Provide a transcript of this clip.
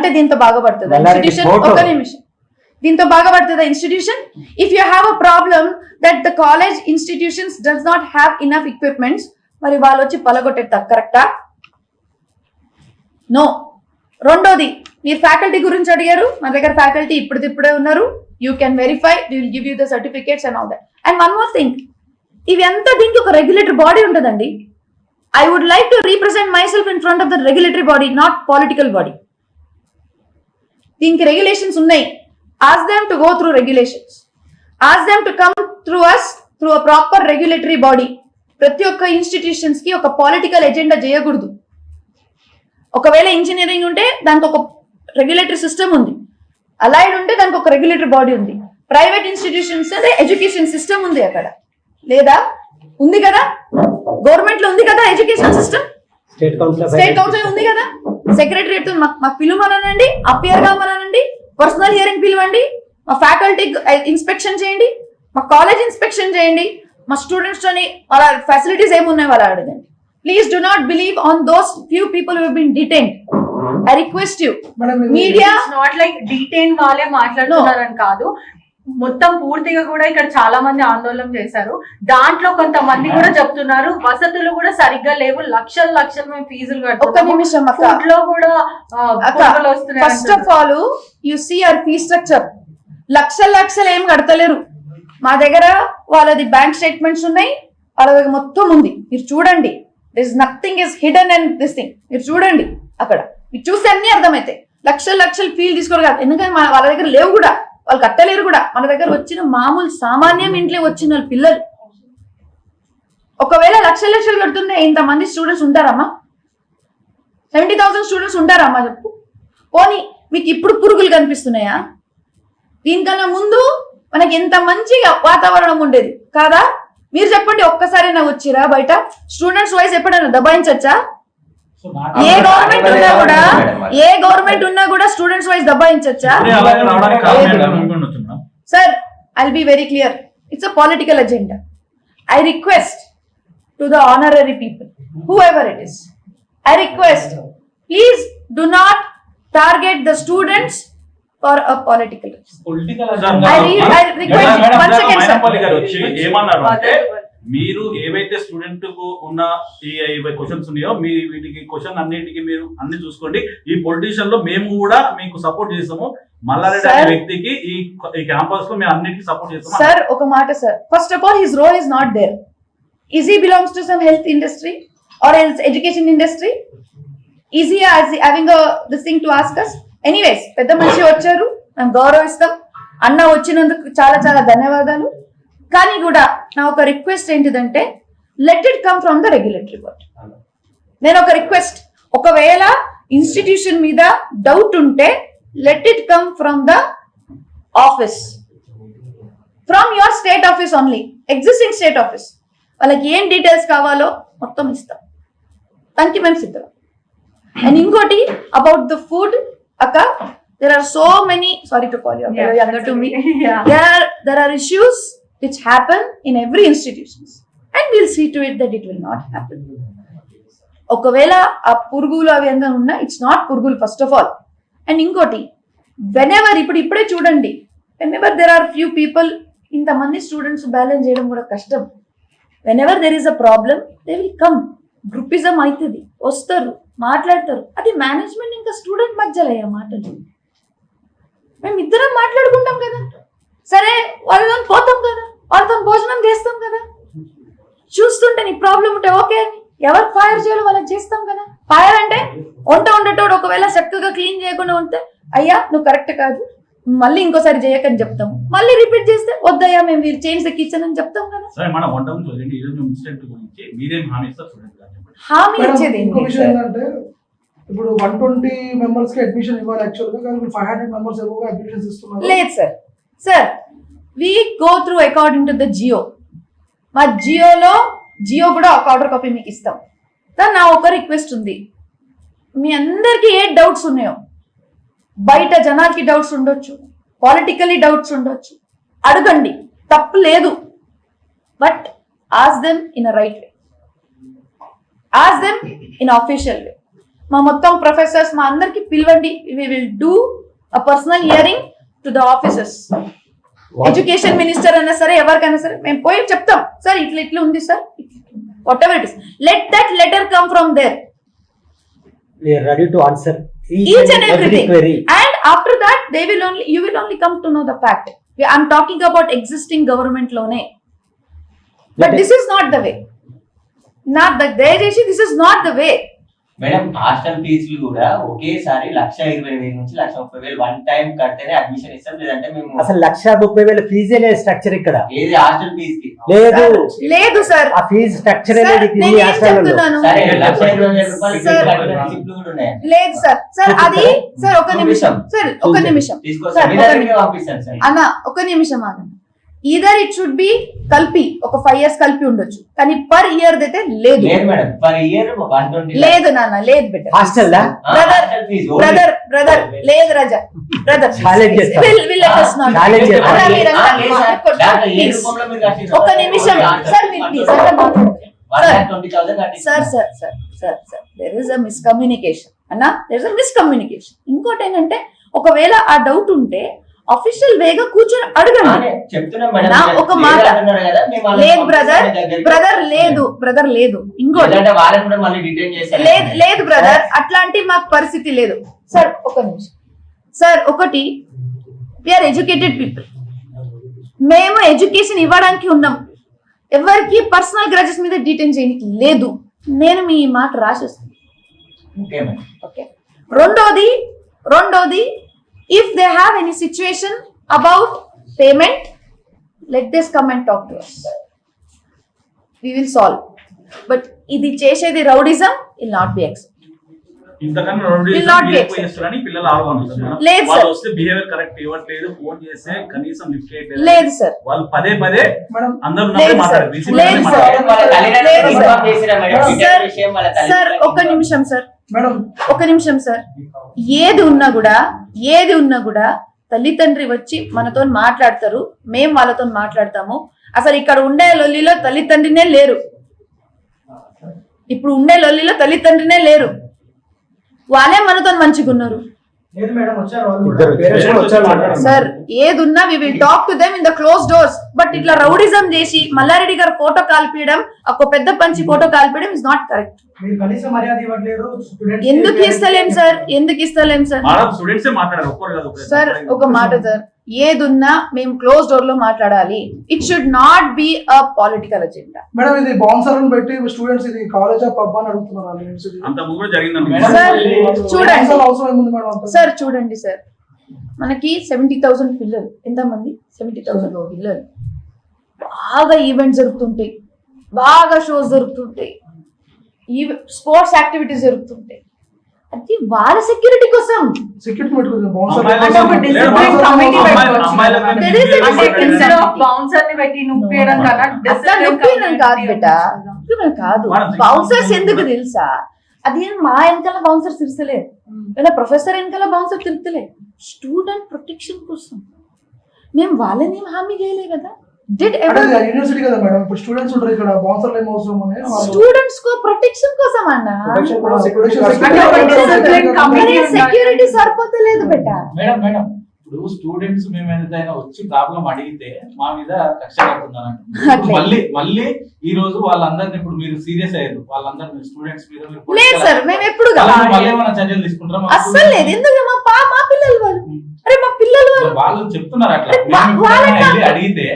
అంటే దీంతో బాగుపడుతుంది? ఇన్స్టిట్యూషన్. ఒక నిమిషం. దీంతో బాగుపడుతుందా institution if you have a problem that the college institutions does not have enough equipments మరి వాళ్ళు వచ్చి పలగొట్టేస్తారు కరెక్టా నో రెండోది మీరు ఫ్యాకల్టీ గురించి అడిగారు మన దగ్గర ఫ్యాకల్టీ ఇప్పుడు ఇప్పుడే ఉన్నారు. You can verify will give you the certificates and all that and one more thing ఇవి ఎంత దీనికి ఒక రెగ్యులేటరీ బాడీ ఉంటుందండి? I would like to represent myself in front of the regulatory body not political body దీనికి regulations ఉన్నాయి. Ask them to go through regulations ask them to come through us through a proper regulatory body ప్రతి ఒక్క ఇన్స్టిట్యూషన్స్కి ఒక political agenda చేయకూడదు. ఒకవేళ engineering ఉంటే దానికి ఒక రెగ్యులేటరీ సిస్టమ్ ఉంది. అలైడ్ ఉంటే దానికి ఒక రెగ్యులేటరీ బాడీ ఉంది. ప్రైవేట్ ఇన్స్టిట్యూషన్స్ అదే ఎడ్యుకేషన్ సిస్టమ్ ఉంది అక్కడ. లేదా? ఉంది కదా? గవర్నమెంట్లో ఉంది కదా education system state council state council ఉంది కదా? సెక్రటరియట్ మాకు పిలువమనండి అపియర్ కామనండి పర్సనల్ హియరింగ్ పిలవండి మా ఫ్యాకల్టీ ఇన్స్పెక్షన్ చేయండి మా కాలేజ్ ఇన్స్పెక్షన్ చేయండి మా స్టూడెంట్స్ తోని వాళ్ళ ఫెసిలిటీస్ ఏమున్నాయి వాళ్ళ అడగండి. Please do not believe on those few people who been detain I request you media not like detain వాళ్ళే మాట్లాడుతున్నారని కాదు. మొత్తం పూర్తిగా కూడా ఇక్కడ చాలా మంది ఆందోళన చేశారు. దాంట్లో కొంతమంది కూడా చెప్తున్నారు. వసతులు కూడా సరిగ్గా లేవు. లక్షలు లక్షలు మేము ఫీజులు ఫుడ్లో కూడా first of all you see our fee structure లక్షల లక్షలు ఏం కడతలేరు. మా దగ్గర వాళ్ళది బ్యాంక్ స్టేట్మెంట్స్ ఉన్నాయి. వాళ్ళ దగ్గర మొత్తం ఉంది. మీరు చూడండి. This nothing is hidden and this thing మీరు చూడండి అక్కడ. మీరు చూస్తే అన్ని అర్థమవుతాయి లక్షల లక్షలు ఫీల్ తీసుకోరు కాదు. ఎందుకంటే వాళ్ళ దగ్గర లేవు కూడా. వాళ్ళు కట్టలేరు కూడా. మన దగ్గర వచ్చిన మామూలు సామాన్యం ఇంట్లో వచ్చిన వాళ్ళ పిల్లలు. ఒకవేళ లక్షల లక్షలు కడుతుంటే ఇంతమంది స్టూడెంట్స్ ఉంటారమ్మా. సెవెంటీ థౌసండ్ స్టూడెంట్స్ ఉంటారమ్మా చెప్పు. పోనీ మీకు ఇప్పుడు పురుగులు కనిపిస్తున్నాయా? దీనికన్నా ముందు మనకి ఎంత మంచి వాతావరణం ఉండేది. కాదా? మీరు చెప్పండి ఒక్కసారైనా వచ్చిరా బయట? స్టూడెంట్స్ వైజ్ ఎప్పుడైనా దబాయించచ్చా? ఏ గవర్నమెంట్ ఉన్నా కూడా ఏ గవర్నమెంట్ ఉన్నా కూడా students wise దబాయించచ్చా. Sir I'll be very clear it's a political agenda I request to the honorary people whoever it is I request please do not target the students for a political sir, I re- I request- మీరు ఏవైతే స్టూడెంట్కు ఉన్న ఈ questions ఉన్నాయో మీ వీటికి question అన్నిటికీ మీరు అన్ని చూసుకోండి. ఈ పొలిటీషియన్లో మేము కూడా మీకు సపోర్ట్ చేస్తాము. మల్లారెడ్డి అనే. వ్యక్తికి ఈ ఈ క్యాంపస్లో మేము అన్నిటికీ సపోర్ట్ చేస్తాము. సార్ ఒక మాట sir first of all his role is not there is he belongs to some health industry or else education industry is he having this thing to ask us anyways పెద్ద మనిషి వచ్చారు. మేము గౌరవిస్తాం. అన్న వచ్చినందుకు చాలా చాలా ధన్యవాదాలు. కానీ కూడా నా ఒక రిక్వెస్ట్ ఏంటిదంటే let it come from the regulatory board నేను ఒక రిక్వెస్ట్ ఒకవేళ ఇన్స్టిట్యూషన్ మీద డౌట్ ఉంటే let it come from the office from your state office only existing state office వాళ్ళకి ఏం డీటెయిల్స్ కావాలో మొత్తం ఇస్తాం. దానికి మేము సిద్ధం. అండ్ ఇంకోటి అబౌట్ ద ఫుడ్ అక్క there are so many sorry to call you to me there are there are issues which happen in every institutions. And we'll see to it that it will not happen. ఒకవేళ ఆ పురుగులు అవి ఎంత ఉన్నా it's not పురుగులు first of all and ఇంకోటి whenever ఇప్పుడు ఇప్పుడే చూడండి whenever there are few people ఇంతమంది స్టూడెంట్స్ బ్యాలెన్స్ చేయడం కూడా కష్టం. Whenever there is a problem they will come groupism అవుతుంది వస్తారు మాట్లాడతారు. అది మేనేజ్మెంట్ ఇంకా స్టూడెంట్ మధ్యలో మాటలు. మేము ఇద్దరం మాట్లాడుకుంటాం కదా. సరే వాళ్ళు పోతాం కదా. వాళ్ళతో భోజనం చేస్తాం కదా. చూస్తుంటే నీ ప్రాబ్లం ఉంటే ఓకే ఎవరు ఫైర్ చేయాలో వాళ్ళకి చేస్తాం కదా. ఫైర్ అంటే వంట ఉండేటోడు ఒకవేళ చక్కగా క్లీన్ చేయకుండా ఉంటే అయ్యా నువ్వు కరెక్ట్ కాదు. మళ్ళీ ఇంకోసారి చేయకని చెప్తాం మళ్ళీ రిపీట్ చేస్తే వద్దయ్యా మేము మీరు చేంజ్ ద కిచెన్ అని చెప్తాం కదా. సరే మన వంట గురించి వదిలేండి ఈ రోజు ఇన్సిడెంట్ గురించి మీరేం హామీ ఇస్తారు ఇచ్చేది ఇంకో ఏంటి విషయం సార్? ఏంటంటే ఇప్పుడు వన్ ట్వంటీ మెంబర్స్కి అడ్మిషన్ ఇవ్వాలి యాక్చువల్గా కానీ ఇప్పుడు ఫైవ్ హండ్రెడ్ మెంబర్స్ ఎక్కువగా అడ్మిషన్స్ ఇస్తున్నారు? లేదు sir. Sir we go through according to the Jio మా జియోలో జియో కూడా ఒక ఆర్డర్ కాపీ మీకు ఇస్తాం. సార్ నా ఒక రిక్వెస్ట్ ఉంది. మీ అందరికీ ఏ డౌట్స్ ఉన్నాయో? బయట జనాలకి డౌట్స్ ఉండొచ్చు. పాలిటికలీ డౌట్స్ ఉండొచ్చు. అడగండి. తప్పు లేదు. But ask them in a right way ask them in official way మా మొత్తం ప్రొఫెసర్స్ మా అందరికి పిలవండి. We will do a personal hearing to the officers education minister అన్నా సరే ఎవరికైనా సరే మేము పోయి చెప్తాం. సార్ ఇట్లా ఇట్లా ఉంది sir. Whatever it is let that letter come from there about existing గవర్నమెంట్లోనే but this is not the way not దయచేసి this is not the way madam hostel ఫీజులు కూడా ఒకేసారి లక్ష ఇరవై వేల నుంచి లక్ష ముప్పై వేలు వన్ టైం కడితేనే అడ్మిషన్ ఇస్తాం లేదంటే మేము అసలు లక్ష ముప్పై వేల ఫీజే లేదు స్ట్రక్చర్ ఇక్కడ. ఏది హాస్టల్ ఫీజు కి లేదు. లేదు సార్. ఆ ఫీజు స్ట్రక్చర్ లేదు సరే లక్ష ఇరవై వేల రూపాయలు కూడా ఉన్నాయి? లేదు సార్. సార్ అది సార్. ఒక నిమిషం. సార్ ఒక. నిమిషం. సార్. అన్న ఒక నిమిషం ఆగండి. ఈదర్ ఇట్ షుడ్ బి కలిపి ఒక ఫైవ్ ఇయర్స్ కలిపి ఉండొచ్చు. కానీ పర్ ఇయర్ అయితే లేదు. లేదు మేడం. పర్ ఇయర్ లేదు నాన్న లేదు బిడ్డ. హాస్టల్ ఫీజు బ్రదర్ బ్రదర్ లేదు రజా. బ్రదర్. ఒక నిమిషం. Sir sir sir sir sir sir there is a miscommunication అన్న దెర్ ఇస్ అ మిస్కమ్యూనికేషన్ ఇంకోటి ఏంటంటే ఒకవేళ ఆ డౌట్ ఉంటే అఫీషియల్ వేగా కూర్చొని అడగండి. నా ఒక మాట. లేదు బ్రదర్. బ్రదర్ లేదు బ్రదర్ లేదు. ఇంకోటి. లేదు లేదు బ్రదర్ అట్లాంటి మాకు పరిస్థితి లేదు. సార్ ఒక నిమిషం. సార్ ఒకటి ఆర్ ఎడ్యుకేటెడ్ పీపుల్ మేము ఎడ్యుకేషన్ ఇవ్వడానికి ఉన్నాం. ఎవరికి పర్సనల్ గ్రాజెస్ మీద డీటెయిన్ చేయడానికి లేదు. నేను మీ మాట రాసేస్తాను. ఓకే రెండోది రెండోది if they have any situation about payment let this come and talk to us we will solve but ఇది చేసేది rowdyism will not be except Will లేదు సార్. వాళ్ళు పదే పదే సార్. ఒక నిమిషం సార్ మేడం ఒక నిమిషం సార్ ఏది ఉన్నా కూడా ఏది ఉన్నా కూడా తల్లిదండ్రి వచ్చి మనతో మాట్లాడతారు మేము వాళ్ళతో మాట్లాడతాము. అసలు ఇక్కడ ఉండే లొల్లిలో తల్లిదండ్రినే లేరు. ఇప్పుడు ఉండే లొల్లిలో తల్లిదండ్రినే లేరు. వాళ్ళే మనతో మంచిగా ఉన్నారు సార్ ఏదున్నా we will talk to them in the close doors but ఇట్లా రౌడిజం చేసి మల్లారెడ్డి గారు ఫోటో కాల్పియడం ఒక పెద్ద పంచి ఫోటో కాల్పియడం ఇస్ నాట్ కరెక్ట్ మీరు కనీసం మర్యాద ఇవ్వట్లేరు స్టూడెంట్స్ ఎందుకు ఇస్తలేం సార్? ఎందుకు ఇస్తలేం సార్. సార్ ఒక మాట సార్. ఏదున్నా మేము క్లోజ్ డోర్లో మాట్లాడాలి. It should not be a political agenda madam ఇది బౌన్సర్లను పెట్టి స్టూడెంట్స్ ఇది కాలేజ్ ఆఫ్ పబ్ అని అడుగుతున్నారు? చూడండి. బౌన్సర్ అవసరం ఏముంది మేడం అంత? సార్ చూడండి సార్ మనకి సెవెంటీ థౌసండ్ పిల్లలు. ఎంతమంది? సెవెంటీ థౌసండ్ పిల్లలు. బాగా ఈవెంట్స్ జరుగుతుంటాయి. బాగా షోస్ జరుగుతుంటాయి. స్పోర్ట్స్ యాక్టివిటీస్ జరుగుతుంటాయి. అది వాళ్ళ సెక్యూరిటీ కోసం. కాదు బెట కాదు. బౌన్సర్స్ ఎందుకు తెలుసా? అది మా వెనకాల బౌన్సర్ తిరగలేదు లేదా ప్రొఫెసర్ వెనకాల బౌన్సర్ తిరుగుతలే. స్టూడెంట్ ప్రొటెక్షన్ కోసం. మేము వాళ్ళని హామీ చేయలే కదా? డిడ్ ఎవర్ యూనివర్సిటీ కదా మేడం. ఇప్పుడు స్టూడెంట్స్ ఉంటారు ఇక్కడ. బౌన్సర్లు ఏం అవసరం అని వాళ్ళు స్టూడెంట్స్ కో ప్రొటెక్షన్ కోసం అన్న? ఉండాలి. సెక్యూరిటీ సరిపోతలేదు బెట మేడం మేడం ఇప్పుడు స్టూడెంట్స్ మేము ఏదైనా వచ్చి ప్రాబ్లం అడిగితే మా మీద కక్ష కడుతున్నారు. మళ్ళీ మళ్ళీ ఈ రోజు వాళ్ళందరిని ఇప్పుడు మీరు సీరియస్ అయ్యారు. వాళ్ళందరినీ స్టూడెంట్స్ మీద మీరు లేదు సార్ మేము ఎప్పుడు. మళ్ళీ ఏమైనా చర్యలు తీసుకుంటారా? మా అస్సలు లేదు. ఎందుకు? మా పా మా పిల్లలు వాళ్ళు. అరే మా పిల్లలు వాళ్ళు. చెప్తున్నారు అట్లా. అడిగితే